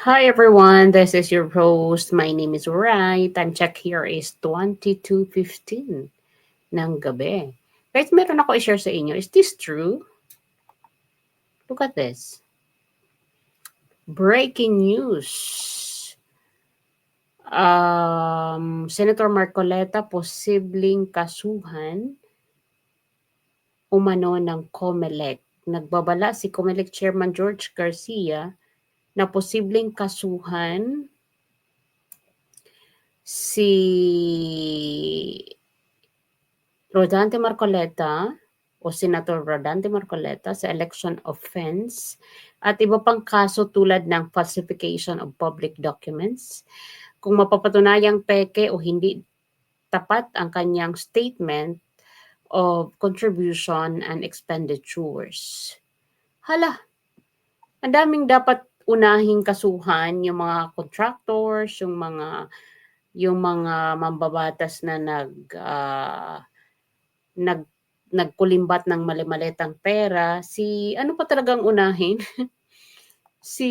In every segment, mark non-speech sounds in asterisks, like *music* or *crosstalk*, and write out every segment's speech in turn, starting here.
Hi everyone, this is your host. My name is Rai. Time check here is 22.15 ng gabi. Guys, meron ako i-share sa inyo. Is this true? Look at this. Breaking news. Um, Senator Marcoleta posibleng kasuhan umano ng COMELEC. Nagbabala si COMELEC Chairman George Garcia na posibleng kasuhan si Rodante Marcoleta o Senator Rodante Marcoleta sa election offense at iba pang kaso tulad ng falsification of public documents. Kung mapapatunayang peke o hindi tapat ang kanyang statement of contribution and expenditures. Hala, ang daming dapat unahing kasuhan yung mga contractors, yung mga yung mga mambabatas na nag uh, nag nagkulimbat ng malimaletang pera, si ano pa talagang unahin? *laughs* si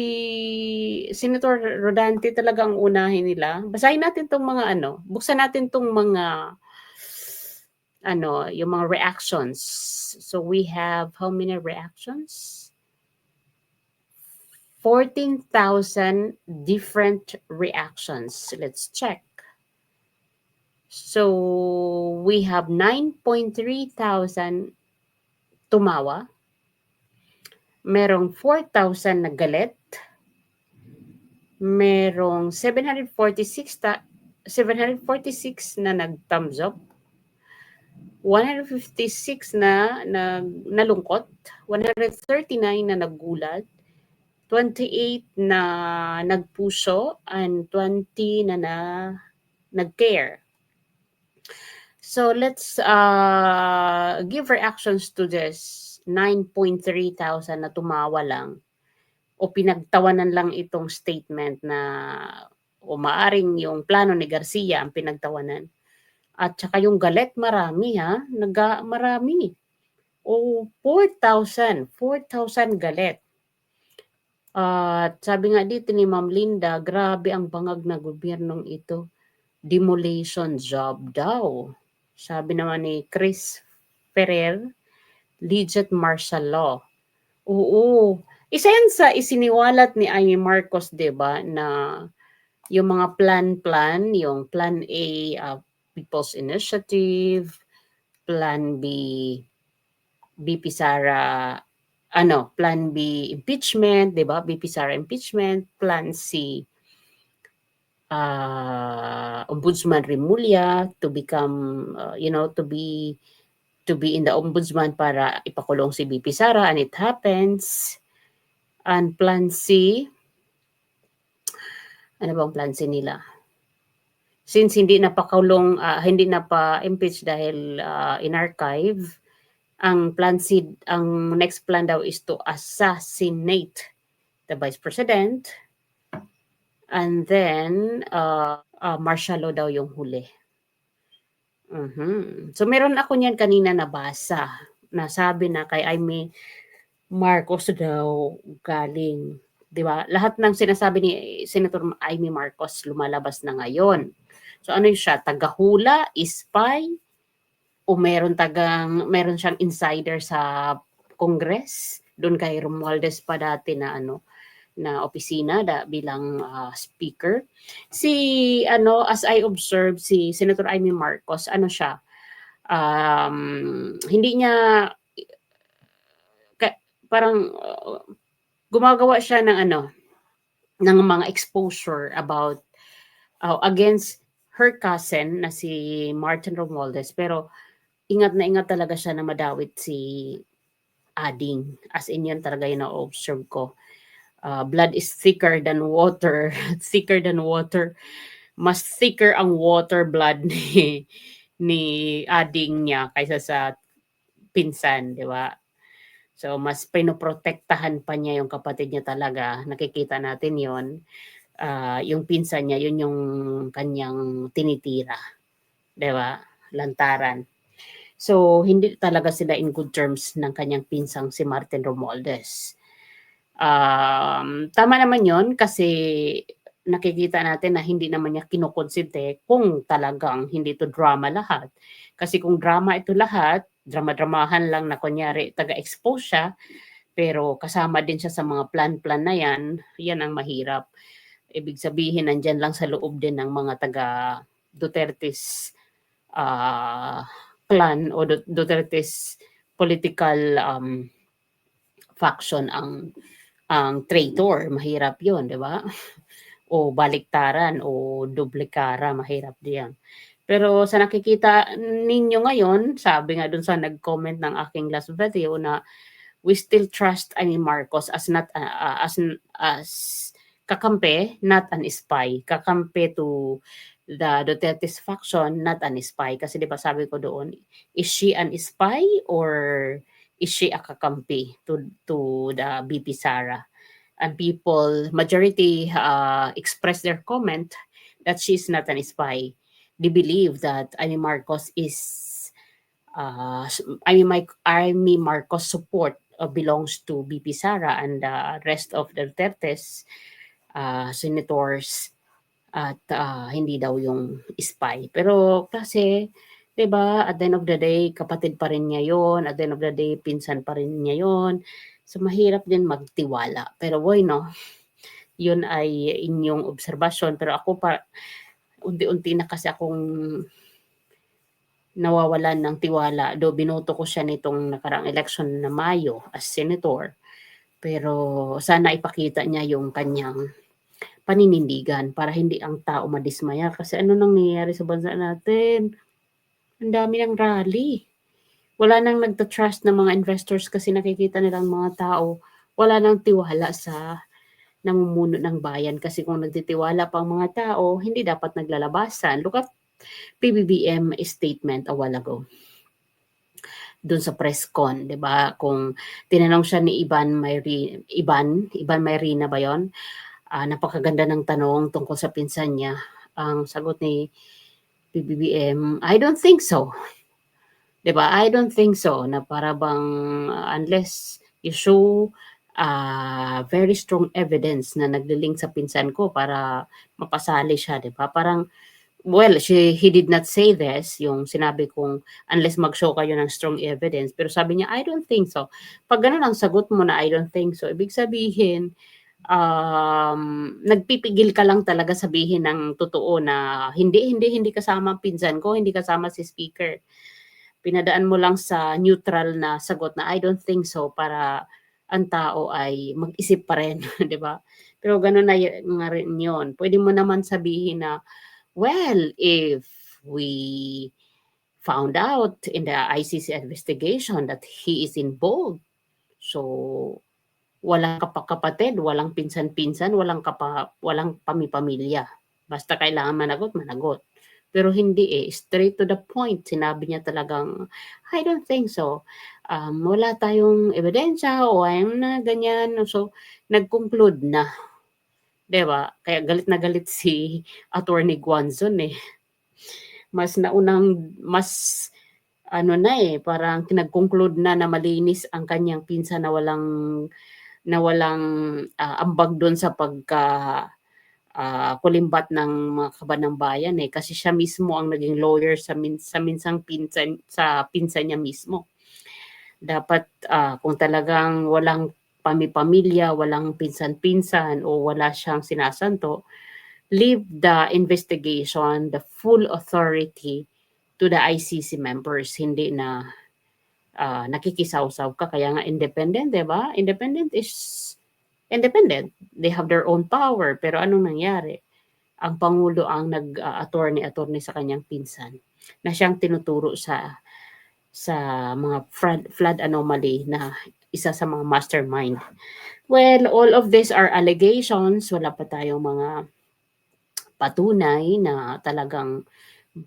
Senator Rodante talagang unahin nila. Basahin natin tong mga ano, buksan natin tong mga ano, yung mga reactions. So we have how many reactions? 14,000 different reactions. Let's check. So we have 9.3 thousand tumawa. Merong 4,000 na galit. Merong 746 ta 746 na nag-thumbs up. 156 na, na nalungkot, 139 na naggulat, 28 na nagpuso and 20 na na nag-care. So let's uh, give reactions to this 9.3 thousand na tumawa lang o pinagtawanan lang itong statement na o maaring yung plano ni Garcia ang pinagtawanan. At saka yung galit marami ha, naga marami. O 4,000, 4,000 galit. At sabi nga dito ni Ma'am Linda, grabe ang bangag na gobyernong ito. Demolition job daw. Sabi naman ni Chris Ferrer, legit martial law. Oo. Isa yan sa isiniwalat ni Amy Marcos, di ba, na yung mga plan-plan, yung Plan A, uh, People's Initiative, Plan B, BP Sara ano, plan B impeachment, 'di ba? BP Sara impeachment, plan C uh, Ombudsman Remulla to become uh, you know to be to be in the ombudsman para ipakulong si BP Sara and it happens. And plan C ano bang plan C nila? Since hindi na pakulong, uh, hindi na pa impeach dahil uh, in archive, ang plan C, ang next plan daw is to assassinate the vice president and then uh, uh, martial law daw yung huli. Uh-huh. So meron ako niyan kanina nabasa na sabi na kay Amy Marcos daw galing. 'Di ba? Lahat ng sinasabi ni Senator Amy Marcos lumalabas na ngayon. So ano yung siya? Tagahula, spy, o meron tagang meron siyang insider sa Congress doon kay Romualdez pa dati na ano na opisina da, bilang uh, speaker. Si ano as I observe si Senator Amy Marcos ano siya um, hindi niya ka, parang uh, gumagawa siya ng ano ng mga exposure about uh, against her cousin na si Martin Romualdez pero ingat na ingat talaga siya na madawit si Ading. As in yan talaga yung na-observe ko. Uh, blood is thicker than water. *laughs* thicker than water. Mas thicker ang water blood *laughs* ni ni Ading niya kaysa sa pinsan, di ba? So, mas pinoprotektahan pa niya yung kapatid niya talaga. Nakikita natin yon uh, Yung pinsan niya, yun yung kanyang tinitira. Di ba? Lantaran. So, hindi talaga sila in good terms ng kanyang pinsang si Martin Romualdez. Um, tama naman yon kasi nakikita natin na hindi naman niya kinukonsinte kung talagang hindi to drama lahat. Kasi kung drama ito lahat, drama-dramahan lang na kunyari taga-expose siya, pero kasama din siya sa mga plan-plan na yan, yan ang mahirap. Ibig sabihin, nandyan lang sa loob din ng mga taga Duterte's uh, clan o Duterte's political um, faction ang ang traitor, mahirap 'yon, 'di ba? *laughs* o baliktaran o doble cara, mahirap diyan. Pero sa nakikita ninyo ngayon, sabi nga dun sa nag-comment ng aking last video na we still trust Ani Marcos as not uh, as as kakampi, not an spy. Kakampi to the Duterte's faction, not an spy. Kasi di ba sabi ko doon, is she an spy or is she a kakampi to, to the BP Sara? and people, majority uh, express their comment that she's not an spy. They believe that Amy Marcos is, uh, Amy, Mike, Amy Marcos support uh, belongs to BP Sara and the rest of the Duterte's uh, senators at uh, hindi daw yung spy. Pero kasi, 'di ba, at the end of the day, kapatid pa rin niya 'yon, at the end of the day, pinsan pa rin niya 'yon. So mahirap din magtiwala. Pero bueno, yun ay inyong obserbasyon. Pero ako pa, unti-unti na kasi akong nawawalan ng tiwala. Do binoto ko siya nitong nakarang election na Mayo as senator. Pero sana ipakita niya yung kanyang paninindigan para hindi ang tao madismaya. Kasi ano nang nangyayari sa bansa natin? Ang dami ng rally wala nang nagta-trust ng mga investors kasi nakikita nilang mga tao, wala nang tiwala sa namumuno ng bayan kasi kung nagtitiwala pang mga tao, hindi dapat naglalabasan. Look at PBBM statement a while ago doon sa press con, 'di ba? Kung tinanong siya ni Iban Mayri Iban, Iban Mayrina ba 'yon? Uh, napakaganda ng tanong tungkol sa pinsan niya. Ang sagot ni PBBM, I don't think so. 'Di ba? I don't think so na para bang uh, unless you show uh, very strong evidence na naglilink sa pinsan ko para mapasali siya, 'di ba? Parang well, she, he did not say this, yung sinabi kong unless mag-show kayo ng strong evidence. Pero sabi niya, I don't think so. Pag ganun ang sagot mo na I don't think so, ibig sabihin, um, nagpipigil ka lang talaga sabihin ng totoo na hindi, hindi, hindi kasama pinsan ko, hindi kasama si speaker pinadaan mo lang sa neutral na sagot na I don't think so para ang tao ay mag-isip pa rin, *laughs* 'di ba? Pero gano'n na nga rin 'yon. Pwede mo naman sabihin na well, if we found out in the ICC investigation that he is involved. So walang kapakapatid, walang pinsan-pinsan, walang kapa, walang pamipamilya. Basta kailangan managot, managot. Pero hindi eh, straight to the point. Sinabi niya talagang, I don't think so. Um, wala tayong ebidensya o ayun na ganyan. So, nag-conclude na. ba? Kaya galit na galit *laughs* si Attorney Guanzon eh. Mas naunang, mas ano na eh, parang kinag-conclude na na malinis ang kanyang pinsan na walang na walang uh, ambag doon sa pagka uh, kulimbat ng mga kabanang bayan eh kasi siya mismo ang naging lawyer sa min, sa minsang pinsan sa pinsan niya mismo. Dapat uh, kung talagang walang pamipamilya, walang pinsan-pinsan o wala siyang sinasanto, leave the investigation, the full authority to the ICC members, hindi na uh, nakikisaw-saw ka. Kaya nga independent, di ba? Independent is independent. They have their own power. Pero anong nangyari? Ang Pangulo ang nag-attorney-attorney sa kanyang pinsan na siyang tinuturo sa sa mga flood, flood anomaly na isa sa mga mastermind. Well, all of these are allegations. Wala pa tayong mga patunay na talagang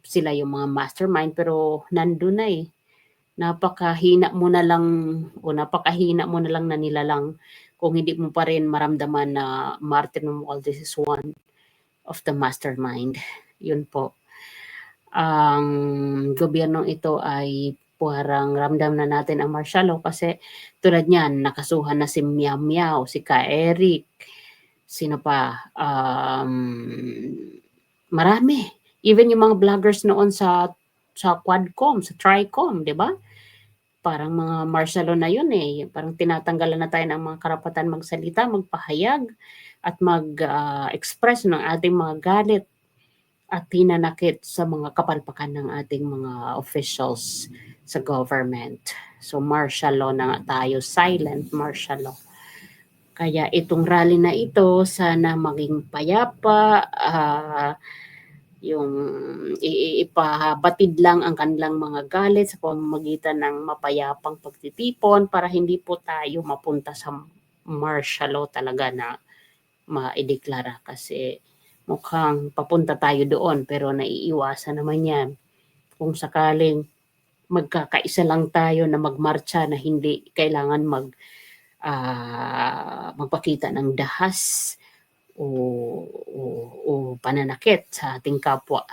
sila yung mga mastermind pero nandun na eh. Napakahina mo na lang o napakahina mo na lang na nilalang kung hindi mo pa rin maramdaman na Martin Romualdez is one of the mastermind. Yun po. Ang gobyernong ito ay parang ramdam na natin ang martial law kasi tulad niyan, nakasuhan na si Meow Meow, si Ka Eric, sino pa, um, marami. Even yung mga vloggers noon sa sa Quadcom, sa Tricom, di ba? Parang mga martial na yun eh. Parang tinatanggalan na tayo ng mga karapatan magsalita, magpahayag, at mag-express ng ating mga galit at hinanakit sa mga kapalpakan ng ating mga officials sa government. So martial law na nga tayo, silent martial law. Kaya itong rally na ito, sana maging payapa, ah, yung ipabatid lang ang kanilang mga galit sa pamamagitan ng mapayapang pagtitipon para hindi po tayo mapunta sa martial law talaga na maideklara kasi mukhang papunta tayo doon pero naiiwasan naman yan. Kung sakaling magkakaisa lang tayo na magmarcha na hindi kailangan mag ah, magpakita ng dahas o, o, o pananakit sa ating kapwa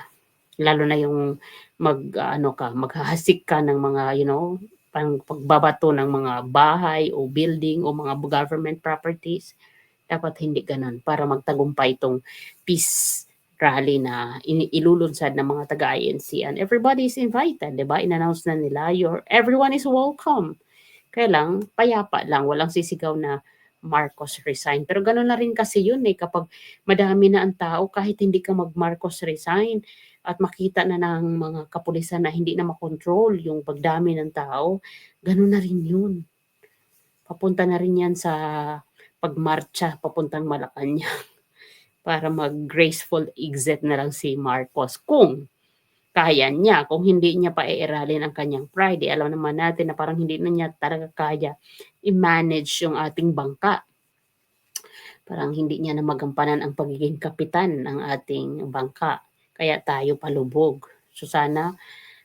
lalo na yung mag ano ka maghahasik ka ng mga you know pang pagbabato ng mga bahay o building o mga government properties dapat hindi ganun para magtagumpay itong peace rally na ilulunsad ng mga taga-INC and everybody is invited, 'di ba? In-announce na nila your everyone is welcome. Kaya lang payapa lang, walang sisigaw na Marcos resign. Pero gano'n na rin kasi yun eh kapag madami na ang tao kahit hindi ka mag Marcos resign at makita na ng mga kapulisan na hindi na makontrol yung pagdami ng tao, gano'n na rin yun. Papunta na rin yan sa pagmarcha papuntang Malacanang *laughs* para mag-graceful exit na lang si Marcos kung kaya niya, kung hindi niya pa iiralin ang kanyang pride. Eh, alam naman natin na parang hindi na niya talaga kaya i-manage yung ating bangka. Parang hindi niya na magampanan ang pagiging kapitan ng ating bangka. Kaya tayo palubog. So sana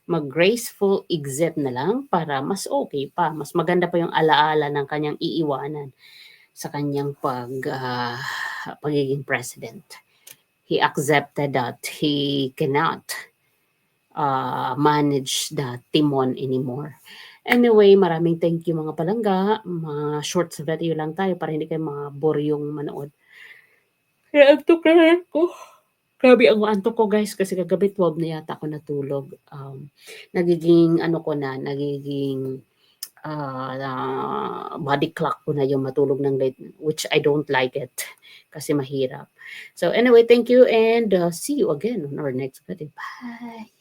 mag-graceful exit na lang para mas okay pa. Mas maganda pa yung alaala ng kanyang iiwanan sa kanyang pag ah, pagiging president. He accepted that he cannot uh, manage the Timon anymore. Anyway, maraming thank you mga palangga. Mga short video lang tayo para hindi kayo mabore yung manood. Kaya antok na ako. Grabe ang antok ko guys kasi kagabi 12 na yata ako natulog. Um, nagiging ano ko na, nagiging ah, ah, body clock ko na yung matulog ng late which I don't like it kasi mahirap. So anyway, thank you and uh, see you again on our next video. Bye!